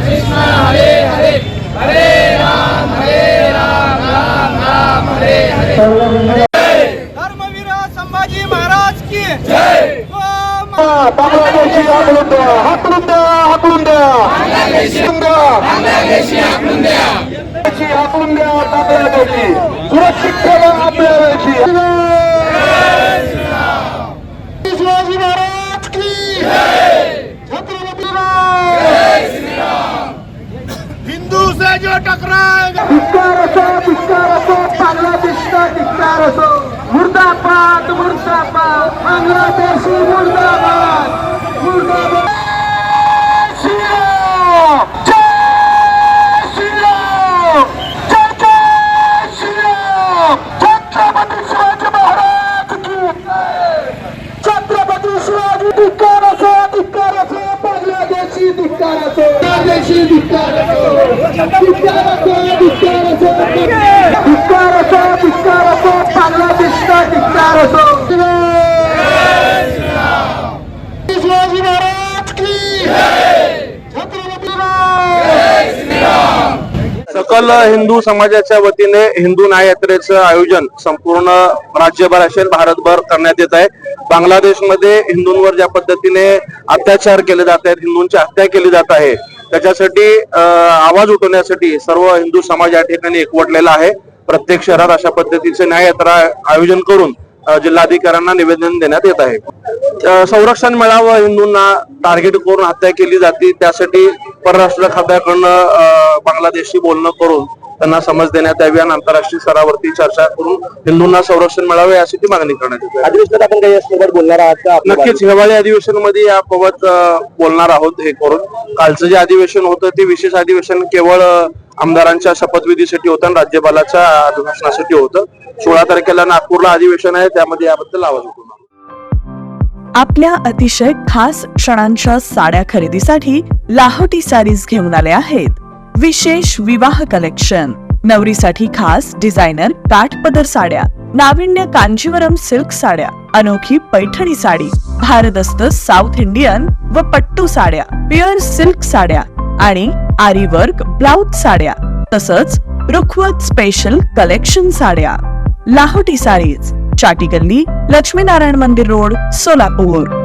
कृष्ण हरे हरे. हरे राम हरे राम राम राम हरे हरे. धर्मवीर संभाजी महाराज की जय. हाकलून द्या हाकलून द्या. हाकलून द्या. सुरक्षित मुर्दाबाद मुर्दाबाद बांगलादेशी मुर्दाबाद मुर्दाबाद श्रीराम! जय श्रीराम! जय जय श्रीराम! छत्रपती शिवाजी महाराज की जय! छत्रपती शिवाजी धिक्कार असो धिक्कार असो बांगलादेशी धिक्कार असो बांगलादेशी धिक्कार असो धिक्कार असो धिक्कार असो धिक्कार असो धिक्कार असो बांगलादेशचा धिक्कार असो शिवाजी महाराज की छत्रपती शिवाजी सकल हिंदू समाजाच्या वतीने हिंदू न्याय यात्रेचं आयोजन संपूर्ण राज्यभर असेल भारतभर करण्यात येत आहे. बांगलादेशमध्ये हिंदूंवर ज्या पद्धतीने अत्याचार केले जात आहेत हिंदूंची हत्या केली जात आहे त्याच्यासाठी आवाज उठवण्यासाठी सर्व हिंदू समाज या ठिकाणी एकवटलेला आहे. प्रत्येक शहरात अशा पद्धतीचे न्याय यात्रा आयोजन करून जिल्हाधिकाऱ्यांना निवेदन देण्यात येत आहे. संरक्षण मिळावं हिंदूंना टार्गेट करून हत्या केली जाते. त्यासाठी परराष्ट्र खात्याकडनं बांगलादेशशी बोलणं करून त्यांना समज देण्यात यावी आणि आंतरराष्ट्रीय स्तरावरती चर्चा करून हिंदूंना संरक्षण मिळावे यासाठी मागणी करण्यात येते. अधिवेशनात आपण काही यासोबत बोलणार आहात नक्कीच हिवाळी अधिवेशनमध्ये याबाबत बोलणार आहोत हे करून. कालचं जे अधिवेशन होतं ते विशेष अधिवेशन केवळ आमदारांच्या शपथविधीसाठी होतं आणि राज्यपालाच्या अभिभाषणासाठी होतं. सोळा तारखेला नागपूरला अधिवेशन आहे त्यामध्ये याबद्दल आवाज उठवणार आपल्या अतिशय खास क्षणांच्या साड्या खरेदीसाठी लाहोटी सारीज घेऊन आले आहेत. विशेष विवाह कलेक्शन. नवरीसाठी खास डिझायनर काठपदर साड्या नाविन्य कांजीवरम सिल्क साड्या अनोखी पैठणी साडी भारदस्त साऊथ इंडियन व पट्टू साड्या प्युअर सिल्क साड्या आणि आरी वर्क ब्लाउज साड्या तसंच रुखवत स्पेशल कलेक्शन साड्या. लाहोटी सारीज चाटी गल्ली लक्ष्मीनारायण मंदिर रोड सोलापूर.